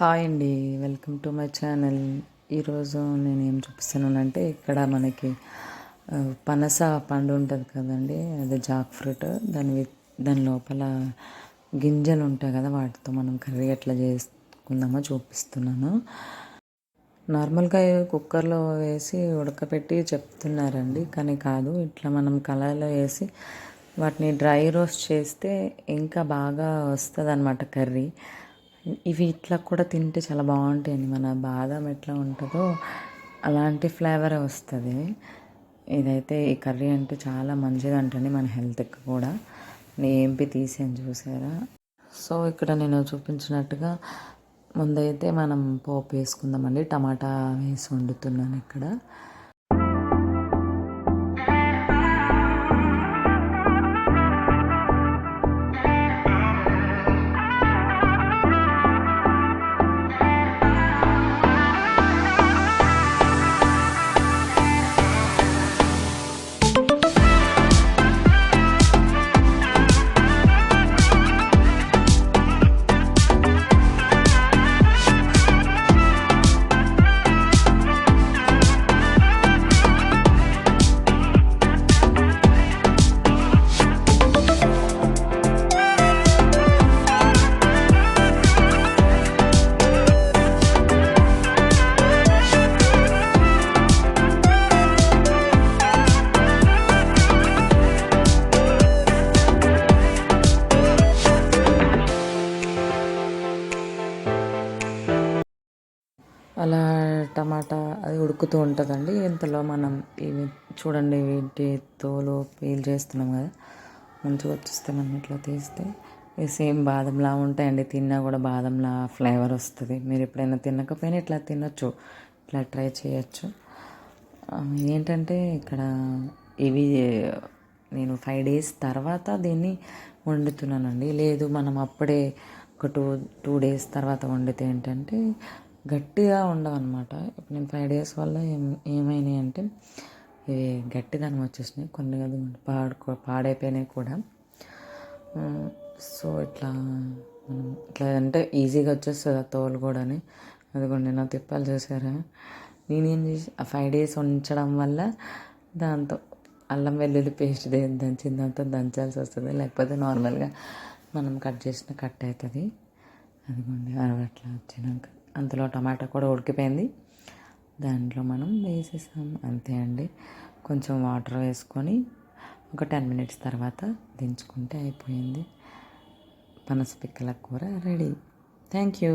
Hi అండి. Welcome to my channel. ఈరోజు నేను ఏం చూపిస్తున్నానంటే ఇక్కడ మనకి పనస పండు ఉంటుంది కదండి. అది జాక్ ఫ్రూట్. దాని దాని లోపల గింజలు ఉంటాయి కదా వాటితో మనం కర్రీ ఎట్లా చేసుకుందామో చూపిస్తున్నాను. నార్మల్గా కుక్కర్లో వేసి ఉడకపెట్టి చెప్తున్నారండి కానీ కాదు. ఇట్లా మనం కళాయిలో వేసి వాటిని డ్రై రోస్ట్ చేస్తే ఇంకా బాగా వస్తుంది కర్రీ. ఇవి ఇట్లా కూడా తింటే చాలా బాగుంటాయండి. మన బాదం ఎట్లా ఉంటుందో అలాంటి ఫ్లేవరే వస్తుంది. ఇదైతే ఈ కర్రీ అంటే చాలా మంచిది అంటండి మన హెల్త్కి కూడా. నేను ఏంపి తీసాను చూసారా? సో ఇక్కడ నేను చూపించినట్టుగా ముందైతే మనం పోపు వేసుకుందామండి. టమాటా వేసి వండుతున్నాను ఇక్కడ. అలా టమాటా అది ఉడుకుతూ ఉంటుందండి. ఇంతలో మనం ఇవి చూడండి వీటి తోలు పీల్ చేస్తున్నాం కదా మంచిగా వచ్చేస్తే మనం ఇట్లా తీస్తే ఇవి సేమ్ బాదంలా ఉంటాయండి. తిన్నా కూడా బాదంలా ఫ్లేవర్ వస్తుంది. మీరు ఎప్పుడైనా తినకపోయినా ఇట్లా తినొచ్చు ఇట్లా ట్రై చేయొచ్చు. ఏంటంటే ఇక్కడ ఇవి నేను ఫైవ్ డేస్ తర్వాత దీన్ని వండుతున్నానండి. లేదు మనం అప్పుడే ఒక టూ టూ డేస్ తర్వాత వండితే ఏంటంటే గట్టిగా ఉండవన్నమాట ఇప్పుడు నేను ఫైవ్ డేస్ వల్ల ఏం ఏమైనాయి అంటే ఇవి గట్టిదనం వచ్చేసినాయి. కొన్ని కదా పాడుకో పాడైపోయినాయి కూడా. సో ఇట్లా మనం ఇట్లా అంటే ఈజీగా వచ్చేస్తుంది ఆ తోలు కూడాని. అదిగోండి నా తిప్పాలు చూసారా? నేనేం చేసి ఆ ఫైవ్ డేస్ ఉంచడం వల్ల దాంతో అల్లం వెల్లుల్లి పేస్ట్ దంచిన దాంతో దంచాల్సి వస్తుంది. లేకపోతే నార్మల్గా మనం కట్ చేసిన కట్ అవుతుంది అదిగోండి అవి అట్లా వచ్చినాక. అందులో టమాటా కూడా ఉడికిపోయింది. దాంట్లో మనం వేసేసాం అంతే అండి. కొంచెం వాటర్ వేసుకొని ఒక టెన్ మినిట్స్ తర్వాత దించుకుంటే అయిపోయింది. పనస పిక్కల కూర రెడీ. Thank you.